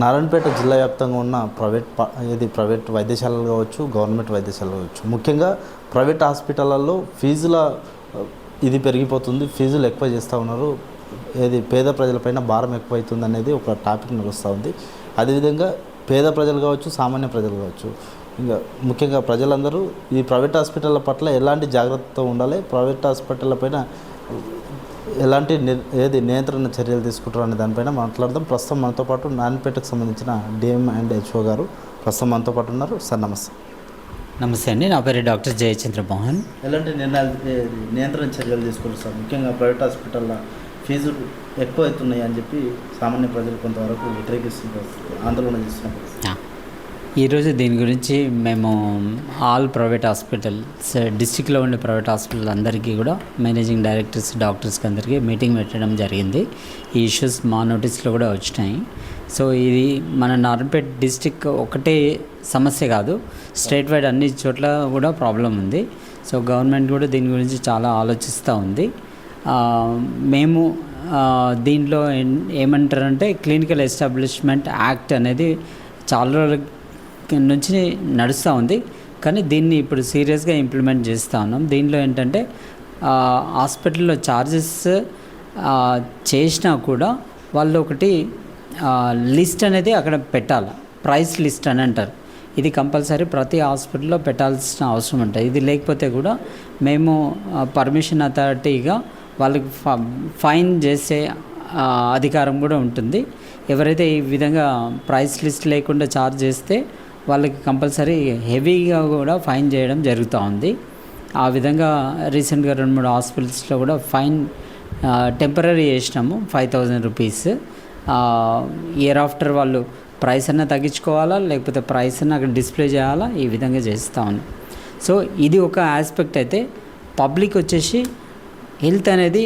నారాయణపేట జిల్లా వ్యాప్తంగా ఉన్న ప్రైవేట్ ప- ఇది ప్రైవేట్ వైద్యశాలలు కావచ్చు గవర్నమెంట్ వైద్యశాలలు కావచ్చు. ముఖ్యంగా ప్రైవేట్ హాస్పిటళ్ళల్లో ఫీజుల ఇది పెరిగిపోతుంది ఫీజులు ఎక్కువ చేస్తూ ఉన్నారు. ఏది పేద ప్రజలపైన భారం ఎక్కువైతుంది అనేది ఒక టాపిక్ నడుస్తూ ఉంది. అదేవిధంగా పేద ప్రజలు కావచ్చు సామాన్య ప్రజలు కావచ్చు. ఇంకా ముఖ్యంగా ప్రజలందరూ ఈ ప్రైవేట్ హాస్పిటళ్ళ పట్ల ఎలాంటి జాగ్రత్తతో ఉండాలి? ప్రైవేట్ హాస్పిటళ్ళ పైన ఎలాంటి ఏది నియంత్రణ చర్యలు తీసుకుంటారు అనే దానిపైన మాట్లాడదాం. ప్రస్తుతం మనతో పాటు నారాయణపేటకు సంబంధించిన డిఎం అండ్ హెచ్ఓ గారు ప్రస్తుతం మనతో పాటు ఉన్నారు. సార్ నమస్తే. నమస్తే అండి. నా పేరు డాక్టర్ జయచంద్ర మోహన్. ఎలాంటి నిర్ణయాలు నియంత్రణ చర్యలు తీసుకుంటారు సార్? ముఖ్యంగా ప్రైవేట్ హాస్పిటల్లో ఫీజులు ఎక్కువ అవుతున్నాయి అని చెప్పి సామాన్య ప్రజలు కొంతవరకు వ్యతిరేకిస్తున్నారు ఆందోళన చేస్తున్నారు. ఈరోజు దీని గురించి మేము ఆల్ ప్రైవేట్ హాస్పిటల్స్ డిస్టిక్లో ఉండే ప్రైవేట్ హాస్పిటల్ అందరికీ కూడా మేనేజింగ్ డైరెక్టర్స్ డాక్టర్స్కి అందరికీ మీటింగ్ పెట్టడం జరిగింది. ఈ ఇష్యూస్ మా నోటీస్లో కూడా వచ్చినాయి. సో ఇది మన నార్పేట్ డిస్టిక్ ఒకటే సమస్య కాదు స్టేట్ వైడ్ అన్ని చోట్ల కూడా ప్రాబ్లం ఉంది. సో గవర్నమెంట్ కూడా దీని గురించి చాలా ఆలోచిస్తూ ఉంది. మేము దీంట్లో ఏం- ఏమంటారంటే క్లినికల్ ఎస్టాబ్లిష్మెంట్ యాక్ట్ అనేది చాలా రోజుల నుంచి నడుస్తూ ఉంది. కానీ దీన్ని ఇప్పుడు సీరియస్గా ఇంప్లిమెంట్ చేస్తూ ఉన్నాం. దీనిలో ఏంటంటే హాస్పిటల్లో ఛార్జెస్ చేసినా కూడా వాళ్ళు ఒకటి లిస్ట్ అనేది అక్కడ పెట్టాలి. ప్రైస్ లిస్ట్ అని అంటారు. ఇది కంపల్సరీ ప్రతి హాస్పిటల్లో పెట్టాల్సిన అవసరం ఉంటుంది ఇది లేకపోతే కూడా మేము పర్మిషన్ అథారిటీగా వాళ్ళకి ఫ- ఫైన్ చేసే అధికారం కూడా ఉంటుంది. ఎవరైతే ఈ విధంగా ప్రైస్ లిస్ట్ లేకుండా ఛార్జ్ చేస్తే వాళ్ళకి కంపల్సరీ హెవీగా కూడా ఫైన్ చేయడం జరుగుతూ ఉంది. ఆ విధంగా రీసెంట్గా రెండు మూడు హాస్పిటల్స్లో కూడా ఫైన్ టెంపరీ చేసినాము five thousand rupees. Year after వాళ్ళు ప్రైస్ అన్న తగ్గించుకోవాలా లేకపోతే ప్రైస్ అన్న అక్కడ డిస్ప్లే చేయాలా ఈ విధంగా చేస్తూ ఉన్నాం సో ఇది ఒక ఆస్పెక్ట్ అయితే పబ్లిక్ వచ్చేసి హెల్త్ అనేది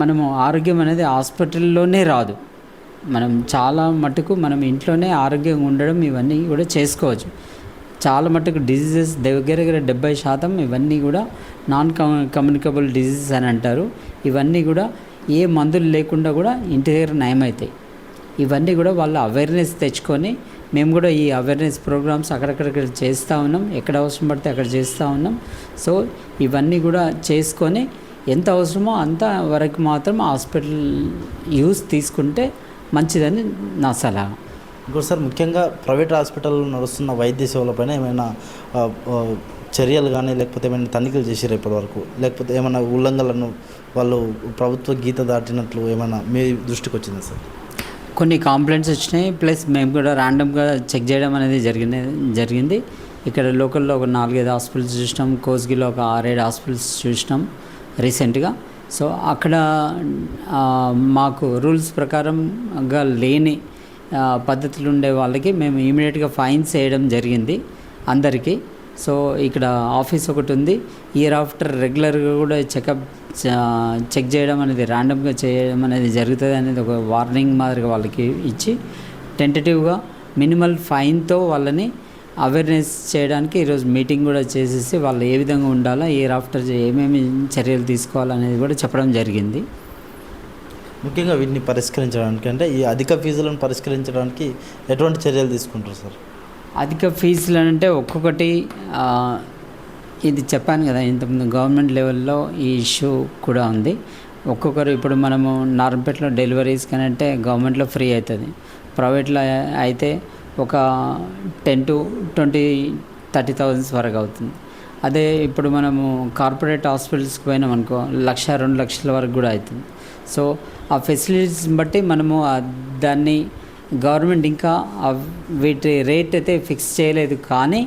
మనము ఆరోగ్యం అనేది హాస్పిటల్లోనే రాదు. మనం చాలా మటుకు మనం ఇంట్లోనే ఆరోగ్యంగా ఉండడం ఇవన్నీ కూడా చేసుకోవచ్చు. చాలా మటుకు డిజీజెస్ దగ్గర దగ్గర డెబ్బై శాతం ఇవన్నీ కూడా నాన్ కమ్యూనికబుల్ డిజీజెస్ అని అంటారు. ఇవన్నీ కూడా ఏ మందులు లేకుండా కూడా ఇంటి దగ్గర నయమవుతాయి ఇవన్నీ కూడా వాళ్ళు అవేర్నెస్ తెచ్చుకొని మేము కూడా ఈ అవేర్నెస్ ప్రోగ్రామ్స్ అక్కడక్కడక్కడ చేస్తూ ఉన్నాం. ఎక్కడ అవసరం పడితే అక్కడ చేస్తూ ఉన్నాం. సో ఇవన్నీ కూడా చేసుకొని ఎంత అవసరమో అంత వరకు మాత్రం హాస్పిటల్ యూస్ తీసుకుంటే మంచిదని నా సలహా. ఇంకోటి సార్ ముఖ్యంగా ప్రైవేట్ హాస్పిటల్లో నడుస్తున్న వైద్య సేవలపైన ఏమైనా చర్యలు కానీ లేకపోతే ఏమైనా తనిఖీలు చేసిరా ఇప్పటి వరకు? లేకపోతే ఏమైనా ఉల్లంఘనలను వాళ్ళు ప్రభుత్వ గీత దాటినట్లు ఏమైనా మీ దృష్టికి వచ్చిందా సార్? కొన్ని కాంప్లైంట్స్ వచ్చినాయి. ప్లస్ మేము కూడా ర్యాండమ్గా చెక్ చేయడం అనేది జరిగింది జరిగింది. ఇక్కడ లోకల్లో ఒక నాలుగైదు హాస్పిటల్స్ చూసినాం. కోస్గిలో ఒక ఆరేడు హాస్పిటల్స్ చూసినాం. రీసెంట్గా సో అక్కడ మాకు రూల్స్ ప్రకారంగా లేని పద్ధతులు ఉండే వాళ్ళకి మేము ఇమీడియట్గా ఫైన్స్ వేయడం జరిగింది అందరికీ. సో ఇక్కడ ఆఫీస్ ఒకటి ఉంది. ఇయర్ ఆఫ్టర్ రెగ్యులర్గా కూడా చెకప్ చెక్ చేయడం అనేది ర్యాండమ్గా చేయడం అనేది జరుగుతుంది అనేది ఒక వార్నింగ్ మాదిరిగా వాళ్ళకి ఇచ్చి టెంటేటివ్గా మినిమల్ ఫైన్తో వాళ్ళని అవేర్నెస్ చేయడానికి ఈరోజు మీటింగ్ కూడా చేసేసి వాళ్ళు ఏ విధంగా ఉండాలో ఇయర్ ఆఫ్టర్ ఏమేమి చర్యలు తీసుకోవాలనేది కూడా చెప్పడం జరిగింది. ముఖ్యంగా వీటిని పరిష్కరించడానికి అంటే ఈ అధిక ఫీజులను పరిష్కరించడానికి ఎటువంటి చర్యలు తీసుకుంటారు సార్? అధిక ఫీజులు అంటే ఒక్కొక్కటి ఇది చెప్పాను కదా ఇంతకుముందు గవర్నమెంట్ లెవెల్లో ఈ ఇష్యూ కూడా ఉంది. ఒక్కొక్కరు ఇప్పుడు మనము నార్మపేటలో డెలివరీస్ కానీ అంటే గవర్నమెంట్లో ఫ్రీ అవుతుంది. ప్రైవేట్లో అయితే ఒక ten to twenty thirty thousands వరకు అవుతుంది. అదే ఇప్పుడు మనము కార్పొరేట్ హాస్పిటల్స్కి పోయినాం అనుకో లక్ష రెండు లక్షల వరకు కూడా అవుతుంది. సో ఆ ఫెసిలిటీస్ బట్టి మనము దాన్ని గవర్నమెంట్ ఇంకా వీటి రేట్ అయితే ఫిక్స్ చేయలేదు. కానీ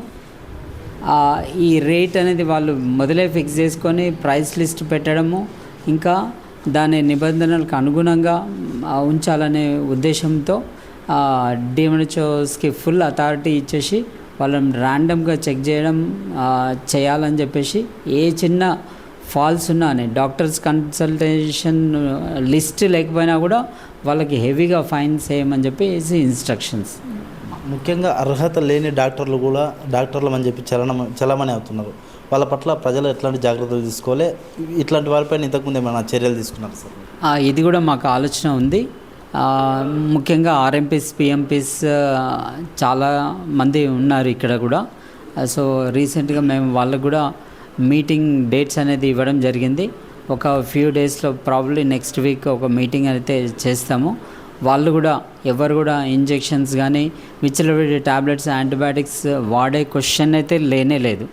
ఈ రేట్ అనేది వాళ్ళు మొదలే ఫిక్స్ చేసుకొని ప్రైస్ లిస్ట్ పెట్టడము ఇంకా దాని నిబంధనలకు అనుగుణంగా ఉంచాలనే ఉద్దేశంతో డిఎంహెచ్ఓస్కి ఫుల్ అథారిటీ ఇచ్చేసి వాళ్ళని ర్యాండమ్గా చెక్ చేయడం చేయాలని చెప్పేసి ఏ చిన్న ఫాల్స్ ఉన్నా అని డాక్టర్స్ కన్సల్టేషన్ లిస్ట్ లేకపోయినా కూడా వాళ్ళకి హెవీగా ఫైన్స్ వేయమని చెప్పేసి ఇన్స్ట్రక్షన్స్ ముఖ్యంగా అర్హత లేని డాక్టర్లు కూడా డాక్టర్లమని చెప్పి చలనం చలమని అవుతున్నారు. వాళ్ళ పట్ల ప్రజలు ఎట్లాంటి జాగ్రత్తలు తీసుకోవాలి? ఇట్లాంటి వారిపైన ఇంతకుముందు ఏమైనా చర్యలు తీసుకున్నారు సార్? ఇది కూడా మాకు ఆలోచన ఉంది. ముఖ్యంగా ఆర్ఎంపీస్ పిఎంపీస్ చాలా మంది ఉన్నారు ఇక్కడ కూడా. సో రీసెంట్గా మేము వాళ్ళకు కూడా మీటింగ్ డేట్స్ అనేది ఇవ్వడం జరిగింది. ఒక ఫ్యూ డేస్లో ప్రాబ్లీ నెక్స్ట్ వీక్ ఒక మీటింగ్ అయితే చేస్తాము. వాళ్ళు కూడా ఎవరు కూడా ఇంజెక్షన్స్ కానీ విచ్చలవిడి టాబ్లెట్స్ యాంటీబయాటిక్స్ వాడే క్వశ్చన్ అయితే లేనే లేదు.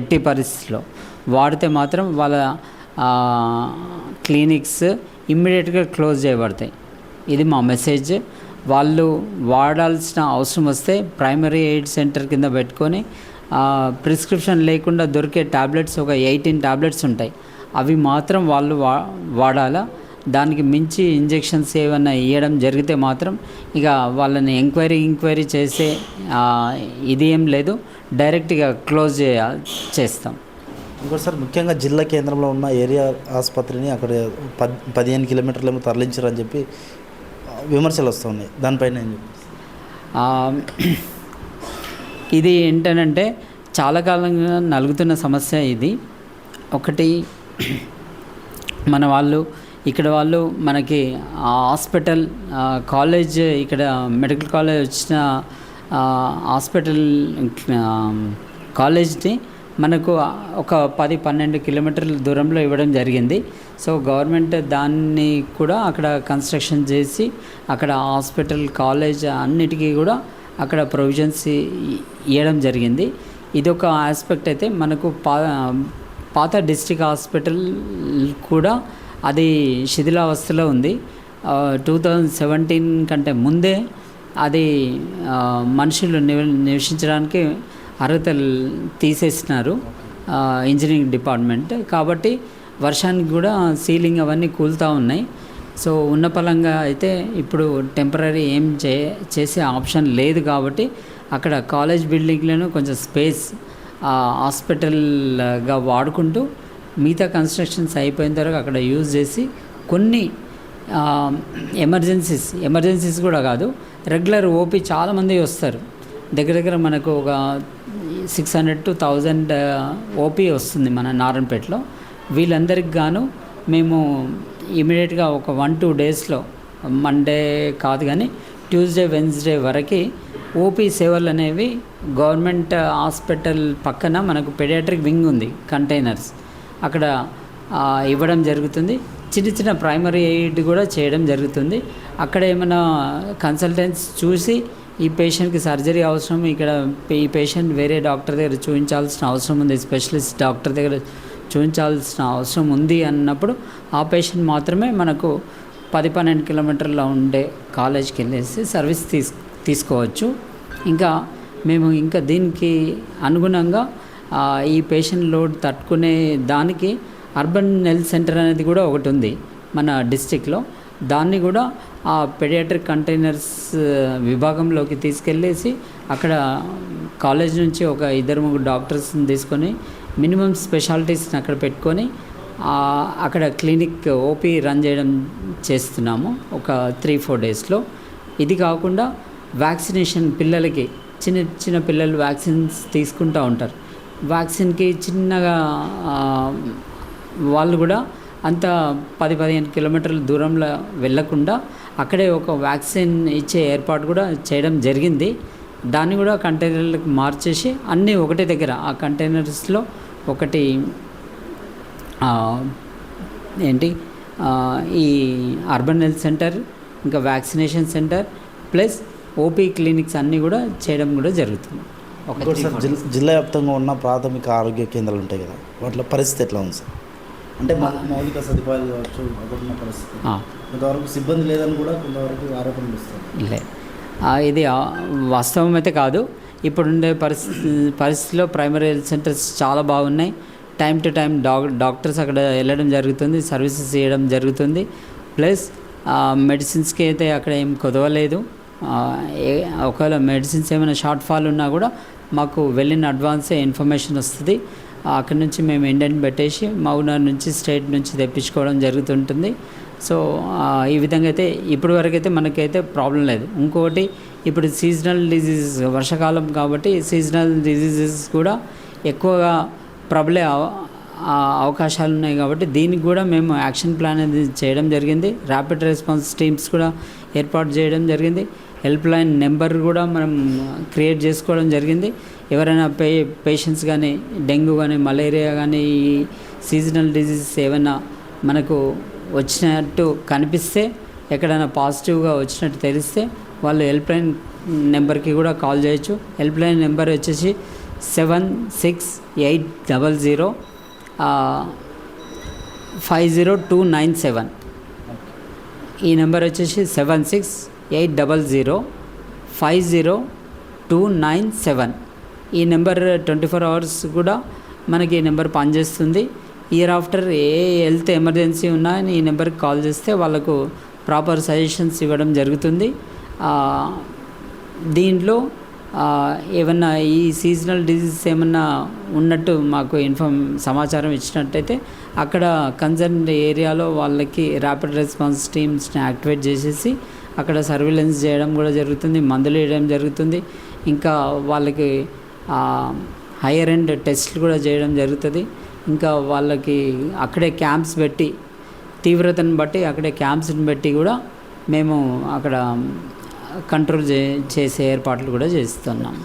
ఎట్టి పరిస్థితిలో. వాడితే మాత్రం వాళ్ళ క్లినిక్స్ ఇమ్మీడియట్గా క్లోజ్ చేయబడతాయి. ఇది మా మెసేజ్. వాళ్ళు వాడాల్సిన అవసరం వస్తే ప్రైమరీ ఎయిడ్ సెంటర్ కింద పెట్టుకొని ప్రిస్క్రిప్షన్ లేకుండా దొరికే ట్యాబ్లెట్స్ ఒక ఎయిటీన్ టాబ్లెట్స్ ఉంటాయి. అవి మాత్రం వాళ్ళు వా వాడాలా? దానికి మించి ఇంజెక్షన్స్ ఏమైనా ఇవ్వడం జరిగితే మాత్రం ఇక వాళ్ళని ఎంక్వైరీ ఎంక్వైరీ చేసే ఇది ఏం లేదు. డైరెక్ట్గా క్లోజ్ చేయ చేస్తాం. ఇంకోటి సార్ ముఖ్యంగా జిల్లా కేంద్రంలో ఉన్న ఏరియా ఆసుపత్రిని అక్కడ పద్ పదిహేను కిలోమీటర్లేమో తరలించారని చెప్పి విమర్శలు వస్తున్నాయి. దానిపైన ఏం ఇది ఏంటనంటే చాలా కాలంగా నలుగుతున్న సమస్య ఇది. ఒకటి మన వాళ్ళు ఇక్కడ వాళ్ళు మనకి హాస్పిటల్ కాలేజ్ ఇక్కడ మెడికల్ కాలేజ్ వచ్చిన హాస్పిటల్ కాలేజ్ని మనకు ఒక పది పన్నెండు కిలోమీటర్ల దూరంలో ఇవ్వడం జరిగింది. సో గవర్నమెంట్ దాన్ని కూడా అక్కడ కన్స్ట్రక్షన్ చేసి అక్కడ హాస్పిటల్ కాలేజ్ అన్నిటికీ కూడా అక్కడ ప్రొవిజన్స్ ఇవ్వడం జరిగింది. ఇదొక ఆస్పెక్ట్ అయితే మనకు పా పాత డిస్టిక్ హాస్పిటల్ కూడా అది శిథిలావస్థలో ఉంది. టూ థౌజండ్ సెవెంటీన్ కంటే ముందే అది మనుషులు నివ- నివసించడానికి అర్హతలు తీసేసినారు ఇంజనీరింగ్ డిపార్ట్మెంట్ కాబట్టి వర్షానికి కూడా సీలింగ్ అవన్నీ కూలుతూ ఉన్నాయి. సో ఉన్న పలంగా అయితే ఇప్పుడు టెంపరీ ఏం చే చేసే ఆప్షన్ లేదు కాబట్టి అక్కడ కాలేజ్ బిల్డింగ్లను కొంచెం స్పేస్ హాస్పిటల్గా వాడుకుంటూ మిగతా కన్స్ట్రక్షన్స్ అయిపోయిన తర్వాత అక్కడ యూజ్ చేసి కొన్ని ఎమర్జెన్సీస్ ఎమర్జెన్సీస్ కూడా కాదు రెగ్యులర్ ఓపీ చాలామంది వస్తారు. దగ్గర దగ్గర మనకు ఒక six hundred two thousand uh, OP వస్తుంది మన నారాయణపేటలో. వీళ్ళందరికి గాను మేము ఇమీడియట్గా ఒక వన్ టూ డేస్లో మండే కాదు కానీ ట్యూస్డే వెన్స్డే వరకు ఓపీ సేవలు అనేవి గవర్నమెంట్ హాస్పిటల్ పక్కన మనకు పెడియాట్రిక్ వింగ్ ఉంది కంటైనర్స్. అక్కడ ఇవ్వడం జరుగుతుంది. చిన్న చిన్న ప్రైమరీ ఎయిడ్ కూడా చేయడం జరుగుతుంది. అక్కడ ఏమైనా కన్సల్టెంట్స్ చూసి ఈ పేషెంట్కి సర్జరీ అవసరం. ఇక్కడ ఈ పేషెంట్ వేరే డాక్టర్ దగ్గర చూపించాల్సిన అవసరం ఉంది. స్పెషలిస్ట్ డాక్టర్ దగ్గర చూపించాల్సిన అవసరం ఉంది అన్నప్పుడు ఆ పేషెంట్ మాత్రమే మనకు పది పన్నెండు కిలోమీటర్లో ఉండే కాలేజ్కి వెళ్ళేసి సర్వీస్ తీస్ తీసుకోవచ్చు. ఇంకా మేము ఇంకా దీనికి అనుగుణంగా ఈ పేషెంట్ లోడ్ తట్టుకునే దానికి అర్బన్ హెల్త్ సెంటర్ అనేది కూడా ఒకటి ఉంది మన డిస్టిక్లో దాన్ని కూడా ఆ పెడియాట్రిక్ కంటైనర్స్ విభాగంలోకి తీసుకెళ్ళేసి అక్కడ కాలేజ్ నుంచి ఒక ఇద్దరు ముగ్గురు డాక్టర్స్ని తీసుకొని మినిమం స్పెషాలిటీస్ని అక్కడ పెట్టుకొని అక్కడ క్లినిక్ ఓపీ రన్ చేయడం చేస్తున్నాము ఒక త్రీ ఫోర్ డేస్లో. ఇది కాకుండా వ్యాక్సినేషన్ పిల్లలకి చిన్న చిన్న పిల్లలు వ్యాక్సిన్స్ తీసుకుంటూ ఉంటారు. వ్యాక్సిన్కి చిన్నగా వాళ్ళు కూడా అంత పది పదిహేను కిలోమీటర్ల దూరంలో వెళ్ళకుండా అక్కడే ఒక వ్యాక్సిన్ ఇచ్చే ఏర్పాటు కూడా చేయడం జరిగింది. దాన్ని కూడా కంటైనర్లకు మార్చేసి అన్నీ ఒకటే దగ్గర. ఆ కంటైనర్స్లో ఒకటి ఏంటి ఈ అర్బన్ హెల్త్ సెంటర్ ఇంకా vaccination centre plus OP clinics అన్నీ కూడా చేయడం కూడా జరుగుతుంది. ఒక జిల్లా వ్యాప్తంగా ఉన్న ప్రాథమిక ఆరోగ్య కేంద్రాలు ఉంటాయి కదా వాటిలో పరిస్థితి ఎట్లా ఉంది సార్? అంటే మౌలిక సదుపాయాలు కావచ్చు పరిస్థితి. కొంతవరకు సిబ్బంది లేదని కూడా కొంతవరకు ఆరోపణలు లే ఇది వాస్తవం అయితే కాదు. ఇప్పుడుండే పరిస్థితి పరిస్థితిలో ప్రైమరీ హెల్త్ సెంటర్స్ చాలా బాగున్నాయి. Time to time doc doctors అక్కడ వెళ్ళడం జరుగుతుంది సర్వీసెస్ చేయడం జరుగుతుంది. ప్లస్ మెడిసిన్స్కి అయితే అక్కడ ఏం కుదవలేదు. ఒకవేళ మెడిసిన్స్ ఏమైనా షార్ట్ ఫాల్ ఉన్నా కూడా మాకు వెళ్ళిన అడ్వాన్సే ఇన్ఫర్మేషన్ వస్తుంది. అక్కడి నుంచి మేము ఇండియన్ పెట్టేసి మౌనార్ నుంచి స్టేట్ నుంచి తెప్పించుకోవడం జరుగుతుంటుంది. సో ఈ విధంగా అయితే ఇప్పటి వరకు అయితే మనకైతే ప్రాబ్లం లేదు. ఇంకొకటి ఇప్పుడు సీజనల్ డిజీజెస్ వర్షాకాలం కాబట్టి సీజనల్ డిజీజెస్ కూడా ఎక్కువగా ప్రబలే అవకాశాలు ఉన్నాయి కాబట్టి దీనికి కూడా మేము యాక్షన్ ప్లాన్ అనేది చేయడం జరిగింది. ర్యాపిడ్ రెస్పాన్స్ టీమ్స్ కూడా ఏర్పాటు చేయడం జరిగింది. హెల్ప్ లైన్ నెంబర్ కూడా మనం క్రియేట్ చేసుకోవడం జరిగింది. ఎవరైనా పే పేషెంట్స్ కానీ డెంగ్యూ కానీ మలేరియా కానీ ఈ సీజనల్ డిజీజెస్ ఏమైనా మనకు వచ్చినట్టు కనిపిస్తే ఎక్కడైనా పాజిటివ్గా వచ్చినట్టు తెలిస్తే వాళ్ళు హెల్ప్ లైన్ నెంబర్కి కూడా కాల్ చేయొచ్చు. హెల్ప్ లైన్ నెంబర్ వచ్చేసి seven six eight double zero five zero two nine seven. ఈ నెంబర్ వచ్చేసి seven six eight double zero five zero two nine seven. ఈ నెంబర్ ట్వంటీ ఫోర్ అవర్స్ కూడా మనకి ఈ నెంబర్ పనిచేస్తుంది. ఇయర్ ఆఫ్టర్ ఏ health emergency ఉన్నా ఈ నెంబర్కి కాల్ చేస్తే వాళ్ళకు ప్రాపర్ సజెషన్స్ ఇవ్వడం జరుగుతుంది. దీంట్లో ఏమన్నా ఈ సీజనల్ డిజీజ్ ఏమన్నా ఉన్నట్టు మాకు ఇన్ఫార్మ్ సమాచారం ఇచ్చినట్టయితే అక్కడ కన్సర్న్ ఏరియాలో వాళ్ళకి ర్యాపిడ్ రెస్పాన్స్ టీమ్స్ని యాక్టివేట్ చేసేసి అక్కడ సర్వేలెన్స్ చేయడం కూడా జరుగుతుంది మందులు వేయడం జరుగుతుంది. ఇంకా వాళ్ళకి హైయర్ ఎండ్ టెస్ట్లు కూడా చేయడం జరుగుతుంది. ఇంకా వాళ్ళకి అక్కడే క్యాంప్స్ పెట్టి తీవ్రతను బట్టి అక్కడే క్యాంప్స్ని బట్టి కూడా మేము అక్కడ కంట్రోల్ చే చేసే ఏర్పాట్లు కూడా చేస్తున్నాం.